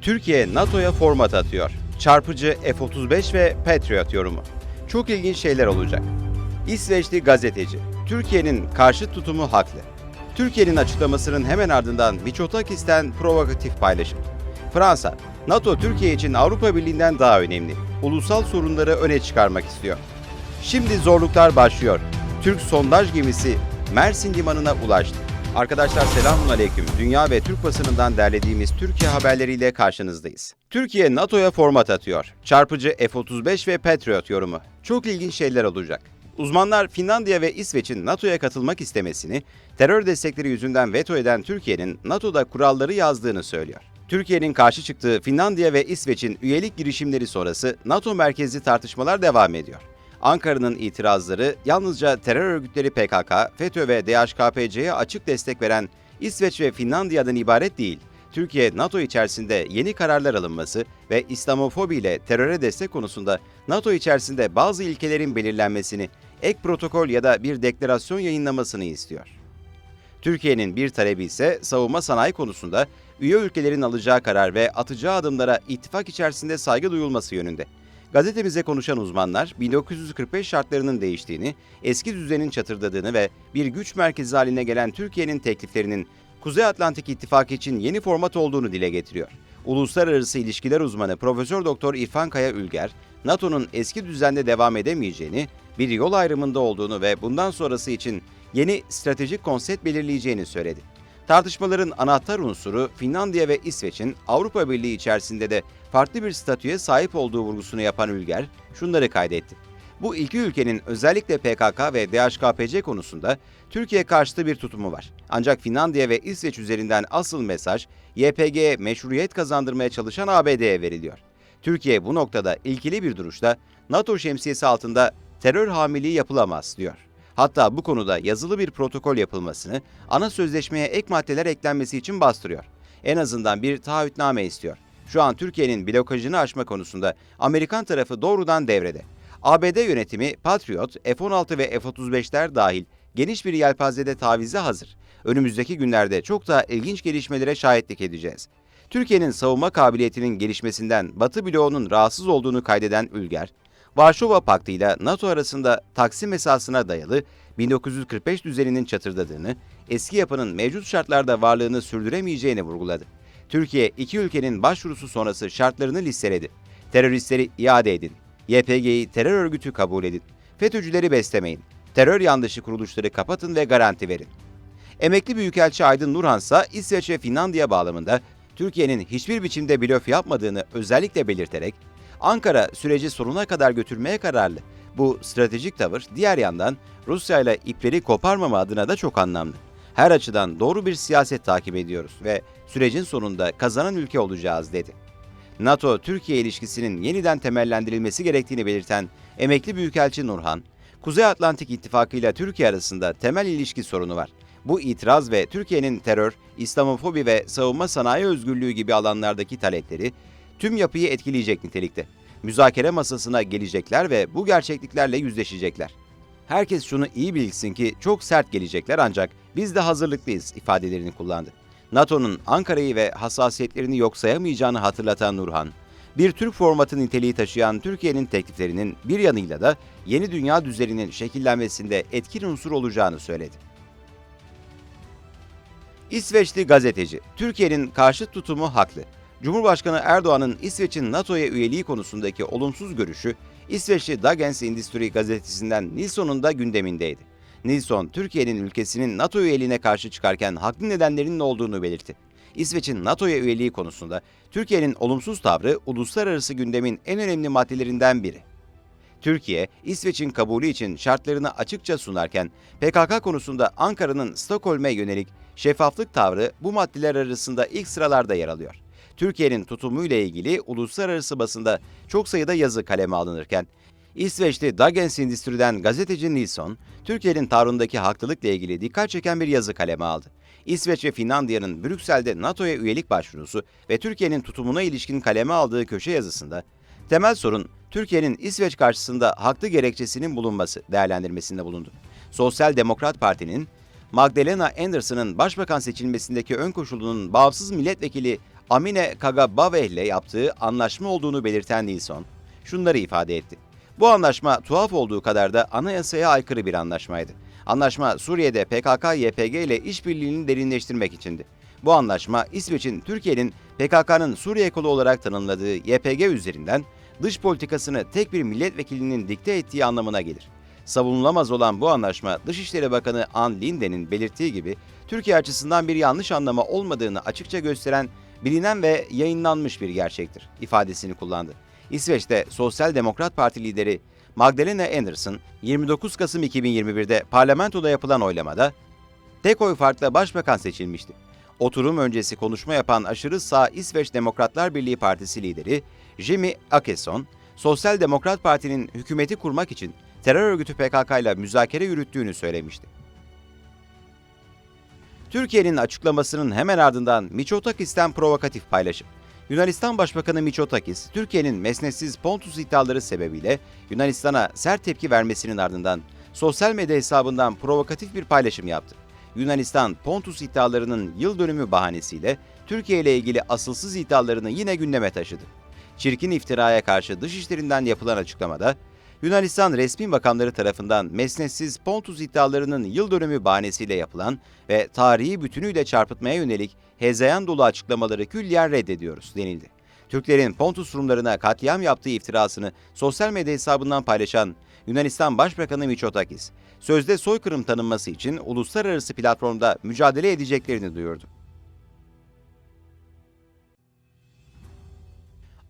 Türkiye NATO'ya format atıyor. Çarpıcı F-35 ve Patriot yorumu. Çok ilginç şeyler olacak. İsveçli gazeteci, Türkiye'nin karşı tutumu haklı. Türkiye'nin açıklamasının hemen ardından Miçotakis'ten provokatif paylaşım. Fransa, NATO Türkiye için Avrupa Birliği'nden daha önemli. Ulusal sorunları öne çıkarmak istiyor. Şimdi zorluklar başlıyor. Türk sondaj gemisi Mersin limanına ulaştı. Arkadaşlar selamun aleyküm. Dünya ve Türk basınından derlediğimiz Türkiye haberleriyle karşınızdayız. Türkiye NATO'ya format atıyor. Çarpıcı F-35 ve Patriot yorumu. Çok ilginç şeyler olacak. Uzmanlar Finlandiya ve İsveç'in NATO'ya katılmak istemesini, terör destekleri yüzünden veto eden Türkiye'nin NATO'da kuralları yazdığını söylüyor. Türkiye'nin karşı çıktığı Finlandiya ve İsveç'in üyelik girişimleri sonrası NATO merkezli tartışmalar devam ediyor. Ankara'nın itirazları yalnızca terör örgütleri PKK, FETÖ ve DHKPC'ye açık destek veren İsveç ve Finlandiya'dan ibaret değil. Türkiye, NATO içerisinde yeni kararlar alınması ve İslamofobi ile teröre destek konusunda NATO içerisinde bazı ilkelerin belirlenmesini, ek protokol ya da bir deklarasyon yayınlamasını istiyor. Türkiye'nin bir talebi ise savunma sanayi konusunda üye ülkelerin alacağı karar ve atacağı adımlara ittifak içerisinde saygı duyulması yönünde. Gazetemize konuşan uzmanlar 1945 şartlarının değiştiğini, eski düzenin çatırdadığını ve bir güç merkezi haline gelen Türkiye'nin tekliflerinin Kuzey Atlantik İttifakı için yeni format olduğunu dile getiriyor. Uluslararası ilişkiler uzmanı Profesör Doktor İrfan Kaya Ülger, NATO'nun eski düzende devam edemeyeceğini, bir yol ayrımında olduğunu ve bundan sonrası için yeni stratejik konsept belirleyeceğini söyledi. Tartışmaların anahtar unsuru Finlandiya ve İsveç'in Avrupa Birliği içerisinde de farklı bir statüye sahip olduğu vurgusunu yapan Ülger şunları kaydetti. Bu iki ülkenin özellikle PKK ve DHKPC konusunda Türkiye karşıtı bir tutumu var. Ancak Finlandiya ve İsveç üzerinden asıl mesaj YPG'ye meşruiyet kazandırmaya çalışan ABD'ye veriliyor. Türkiye bu noktada ilkili bir duruşla NATO şemsiyesi altında terör hamiliği yapılamaz diyor. Hatta bu konuda yazılı bir protokol yapılmasını, ana sözleşmeye ek maddeler eklenmesi için bastırıyor. En azından bir taahhütname istiyor. Şu an Türkiye'nin blokajını aşma konusunda Amerikan tarafı doğrudan devrede. ABD yönetimi Patriot, F-16 ve F-35'ler dahil geniş bir yelpazede tavize hazır. Önümüzdeki günlerde çok daha ilginç gelişmelere şahitlik edeceğiz. Türkiye'nin savunma kabiliyetinin gelişmesinden Batı bloğunun rahatsız olduğunu kaydeden Ülger, Varşova Paktı ile NATO arasında Taksim esasına dayalı 1945 düzeninin çatırdadığını, eski yapının mevcut şartlarda varlığını sürdüremeyeceğini vurguladı. Türkiye iki ülkenin başvurusu sonrası şartlarını listeledi. Teröristleri iade edin. YPG'yi terör örgütü kabul edin. FETÖ'cüleri beslemeyin. Terör yanlışı kuruluşları kapatın ve garanti verin. Emekli Büyükelçi Aydın Nurhan ise İsveç ve Finlandiya bağlamında Türkiye'nin hiçbir biçimde blöf yapmadığını özellikle belirterek Ankara süreci sonuna kadar götürmeye kararlı. Bu stratejik tavır diğer yandan Rusya ile ipleri koparmama adına da çok anlamlı. Her açıdan doğru bir siyaset takip ediyoruz ve sürecin sonunda kazanan ülke olacağız dedi. NATO-Türkiye ilişkisinin yeniden temellendirilmesi gerektiğini belirten emekli Büyükelçi Nurhan, Kuzey Atlantik İttifakı ile Türkiye arasında temel ilişki sorunu var. Bu itiraz ve Türkiye'nin terör, İslamofobi ve savunma sanayi özgürlüğü gibi alanlardaki talepleri tüm yapıyı etkileyecek nitelikte. Müzakere masasına gelecekler ve bu gerçekliklerle yüzleşecekler. Herkes şunu iyi bilsin ki çok sert gelecekler ancak biz de hazırlıklıyız ifadelerini kullandı. NATO'nun Ankara'yı ve hassasiyetlerini yok sayamayacağını hatırlatan Nurhan, bir Türk formatı niteliği taşıyan Türkiye'nin tekliflerinin bir yanıyla da yeni dünya düzeninin şekillenmesinde etkin unsur olacağını söyledi. İsveçli gazeteci, Türkiye'nin karşı tutumu haklı. Cumhurbaşkanı Erdoğan'ın İsveç'in NATO'ya üyeliği konusundaki olumsuz görüşü İsveçli Dagens Industri gazetesinden Nilsson'un da gündemindeydi. Nilsson, Türkiye'nin ülkesinin NATO üyeliğine karşı çıkarken haklı nedenlerinin olduğunu belirtti. İsveç'in NATO'ya üyeliği konusunda Türkiye'nin olumsuz tavrı uluslararası gündemin en önemli maddelerinden biri. Türkiye, İsveç'in kabulü için şartlarını açıkça sunarken PKK konusunda Ankara'nın Stockholm'e yönelik şeffaflık tavrı bu maddeler arasında ilk sıralarda yer alıyor. Türkiye'nin tutumuyla ilgili uluslararası basında çok sayıda yazı kaleme alınırken, İsveçli Dagens Industry'den gazeteci Nilsson, Türkiye'nin tavrındaki haklılıkla ilgili dikkat çeken bir yazı kaleme aldı. İsveç ve Finlandiya'nın Brüksel'de NATO'ya üyelik başvurusu ve Türkiye'nin tutumuna ilişkin kaleme aldığı köşe yazısında, temel sorun Türkiye'nin İsveç karşısında haklı gerekçesinin bulunması değerlendirmesinde bulundu. Sosyal Demokrat Parti'nin Magdalena Anderson'ın başbakan seçilmesindeki ön koşulunun bağımsız milletvekili Amine Kagabave ile yaptığı anlaşma olduğunu belirten Nilsson, şunları ifade etti. Bu anlaşma tuhaf olduğu kadar da anayasaya aykırı bir anlaşmaydı. Anlaşma Suriye'de PKK-YPG ile işbirliğini derinleştirmek içindi. Bu anlaşma İsveç'in Türkiye'nin PKK'nın Suriye kolu olarak tanımladığı YPG üzerinden dış politikasını tek bir milletvekilinin dikte ettiği anlamına gelir. Savunulamaz olan bu anlaşma Dışişleri Bakanı Ann Linde'nin belirttiği gibi Türkiye açısından bir yanlış anlama olmadığını açıkça gösteren bilinen ve yayınlanmış bir gerçektir ifadesini kullandı. İsveç'te Sosyal Demokrat Parti lideri Magdalena Andersson 29 Kasım 2021'de parlamentoda yapılan oylamada tek oy farkla başbakan seçilmişti. Oturum öncesi konuşma yapan aşırı sağ İsveç Demokratlar Birliği Partisi lideri Jimmy Åkesson, Sosyal Demokrat Parti'nin hükümeti kurmak için terör örgütü PKK ile müzakere yürüttüğünü söylemişti. Türkiye'nin açıklamasının hemen ardından Miçotakis'ten provokatif paylaşım. Yunanistan Başbakanı Miçotakis, Türkiye'nin mesnetsiz Pontus iddiaları sebebiyle Yunanistan'a sert tepki vermesinin ardından sosyal medya hesabından provokatif bir paylaşım yaptı. Yunanistan Pontus iddialarının yıl dönümü bahanesiyle Türkiye ile ilgili asılsız iddialarını yine gündeme taşıdı. Çirkin iftiraya karşı dışişlerinden yapılan açıklamada, Yunanistan resmi makamları tarafından mesnetsiz Pontus iddialarının yıl dönümü bahanesiyle yapılan ve tarihi bütünüyle çarpıtmaya yönelik hezeyan dolu açıklamaları külliyen reddediyoruz denildi. Türklerin Pontus Rumlarına katliam yaptığı iftirasını sosyal medya hesabından paylaşan Yunanistan Başbakanı Mitsotakis, sözde soykırım tanınması için uluslararası platformda mücadele edeceklerini duyurdu.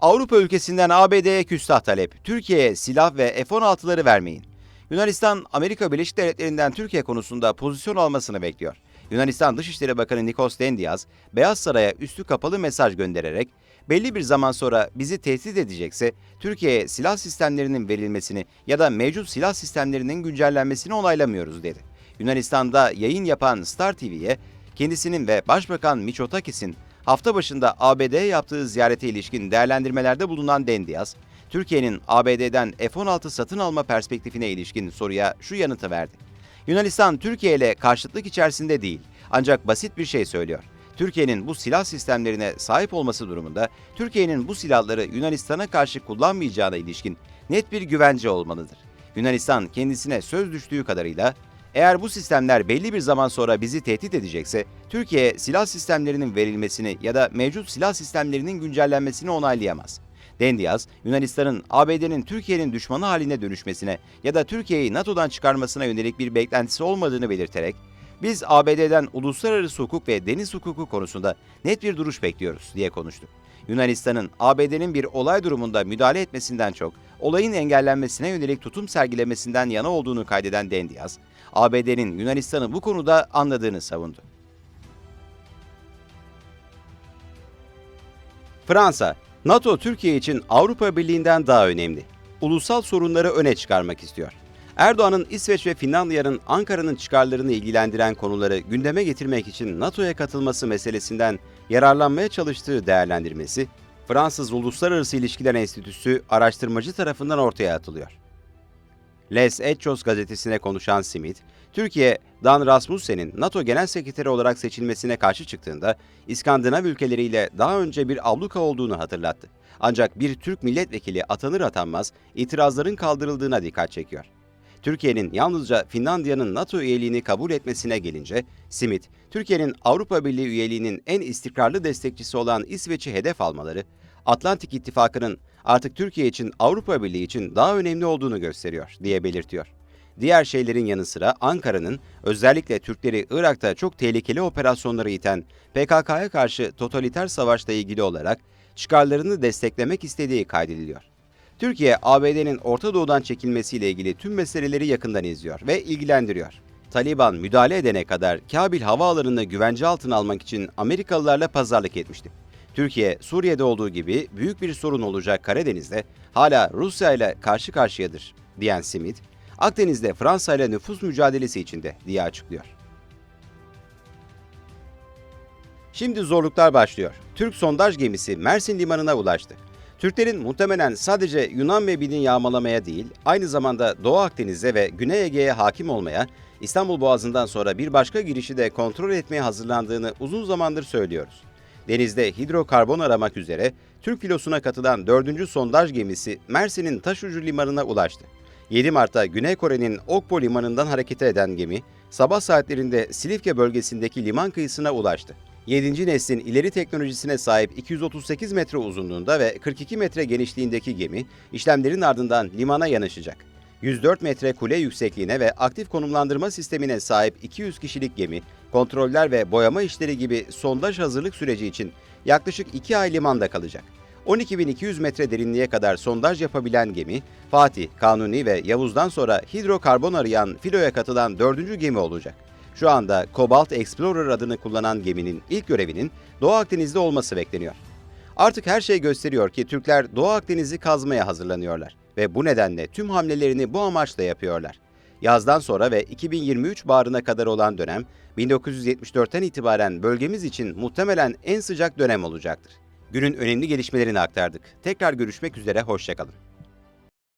Avrupa ülkesinden ABD'ye küstah talep. Türkiye'ye silah ve F-16'ları vermeyin. Yunanistan, Amerika Birleşik Devletleri'nden Türkiye konusunda pozisyon almasını bekliyor. Yunanistan Dışişleri Bakanı Nikos Dendias, Beyaz Saray'a üstü kapalı mesaj göndererek belli bir zaman sonra bizi tehdit edecekse Türkiye'ye silah sistemlerinin verilmesini ya da mevcut silah sistemlerinin güncellenmesini onaylamıyoruz dedi. Yunanistan'da yayın yapan Star TV'ye kendisinin ve Başbakan Mitsotakis'in hafta başında ABD'ye yaptığı ziyarete ilişkin değerlendirmelerde bulunan Dendias, Türkiye'nin ABD'den F-16 satın alma perspektifine ilişkin soruya şu yanıtı verdi. Yunanistan Türkiye ile karşıtlık içerisinde değil ancak basit bir şey söylüyor. Türkiye'nin bu silah sistemlerine sahip olması durumunda Türkiye'nin bu silahları Yunanistan'a karşı kullanmayacağına ilişkin net bir güvence olmalıdır. Yunanistan kendisine söz düştüğü kadarıyla eğer bu sistemler belli bir zaman sonra bizi tehdit edecekse, Türkiye silah sistemlerinin verilmesini ya da mevcut silah sistemlerinin güncellenmesini onaylayamaz. Dendias, Yunanistan'ın ABD'nin Türkiye'nin düşmanı haline dönüşmesine ya da Türkiye'yi NATO'dan çıkarmasına yönelik bir beklentisi olmadığını belirterek, biz ABD'den uluslararası hukuk ve deniz hukuku konusunda net bir duruş bekliyoruz diye konuştu. Yunanistan'ın ABD'nin bir olay durumunda müdahale etmesinden çok olayın engellenmesine yönelik tutum sergilemesinden yana olduğunu kaydeden Dendias, ABD'nin Yunanistan'ı bu konuda anladığını savundu. Fransa, NATO Türkiye için Avrupa Birliği'nden daha önemli. Ulusal sorunları öne çıkarmak istiyor. Erdoğan'ın İsveç ve Finlandiya'nın Ankara'nın çıkarlarını ilgilendiren konuları gündeme getirmek için NATO'ya katılması meselesinden yararlanmaya çalıştığı değerlendirmesi, Fransız Uluslararası İlişkiler Enstitüsü araştırmacı tarafından ortaya atılıyor. Les Echos gazetesine konuşan Smith, Türkiye, Dan Rasmussen'in NATO Genel Sekreteri olarak seçilmesine karşı çıktığında İskandinav ülkeleriyle daha önce bir abluka olduğunu hatırlattı. Ancak bir Türk milletvekili atanır atanmaz itirazların kaldırıldığına dikkat çekiyor. Türkiye'nin yalnızca Finlandiya'nın NATO üyeliğini kabul etmesine gelince, Smith, Türkiye'nin Avrupa Birliği üyeliğinin en istikrarlı destekçisi olan İsveç'i hedef almaları, Atlantik İttifakı'nın artık Türkiye için Avrupa Birliği için daha önemli olduğunu gösteriyor diye belirtiyor. Diğer şeylerin yanı sıra Ankara'nın özellikle Türkleri Irak'ta çok tehlikeli operasyonları iten PKK'ya karşı totaliter savaşla ilgili olarak çıkarlarını desteklemek istediği kaydediliyor. Türkiye, ABD'nin Orta Doğu'dan çekilmesiyle ilgili tüm meseleleri yakından izliyor ve ilgilendiriyor. Taliban müdahale edene kadar Kabil havaalanını güvence altına almak için Amerikalılarla pazarlık etmişti. Türkiye, Suriye'de olduğu gibi büyük bir sorun olacak Karadeniz'de hala Rusya ile karşı karşıyadır, diyen Smith, Akdeniz'de Fransa ile nüfus mücadelesi içinde diye açıklıyor. Şimdi zorluklar başlıyor. Türk sondaj gemisi Mersin limanına ulaştı. Türklerin muhtemelen sadece Yunan mebini yağmalamaya değil, aynı zamanda Doğu Akdeniz'e ve Güney Ege'ye hakim olmaya, İstanbul Boğazı'ndan sonra bir başka girişi de kontrol etmeye hazırlandığını uzun zamandır söylüyoruz. Denizde hidrokarbon aramak üzere Türk filosuna katılan 4. sondaj gemisi Mersin'in Taşucu Limanı'na ulaştı. 7 Mart'ta Güney Kore'nin Okpo Limanı'ndan hareket eden gemi, sabah saatlerinde Silifke bölgesindeki liman kıyısına ulaştı. 7. neslin ileri teknolojisine sahip 238 metre uzunluğunda ve 42 metre genişliğindeki gemi, işlemlerin ardından limana yanaşacak. 104 metre kule yüksekliğine ve aktif konumlandırma sistemine sahip 200 kişilik gemi, kontroller ve boyama işleri gibi sondaj hazırlık süreci için yaklaşık 2 ay limanda kalacak. 12.200 metre derinliğe kadar sondaj yapabilen gemi, Fatih, Kanuni ve Yavuz'dan sonra hidrokarbon arayan filoya katılan dördüncü gemi olacak. Şu anda Cobalt Explorer adını kullanan geminin ilk görevinin Doğu Akdeniz'de olması bekleniyor. Artık her şey gösteriyor ki Türkler Doğu Akdeniz'i kazmaya hazırlanıyorlar ve bu nedenle tüm hamlelerini bu amaçla yapıyorlar. Yazdan sonra ve 2023 baharına kadar olan dönem 1974'ten itibaren bölgemiz için muhtemelen en sıcak dönem olacaktır. Günün önemli gelişmelerini aktardık. Tekrar görüşmek üzere, hoşçakalın.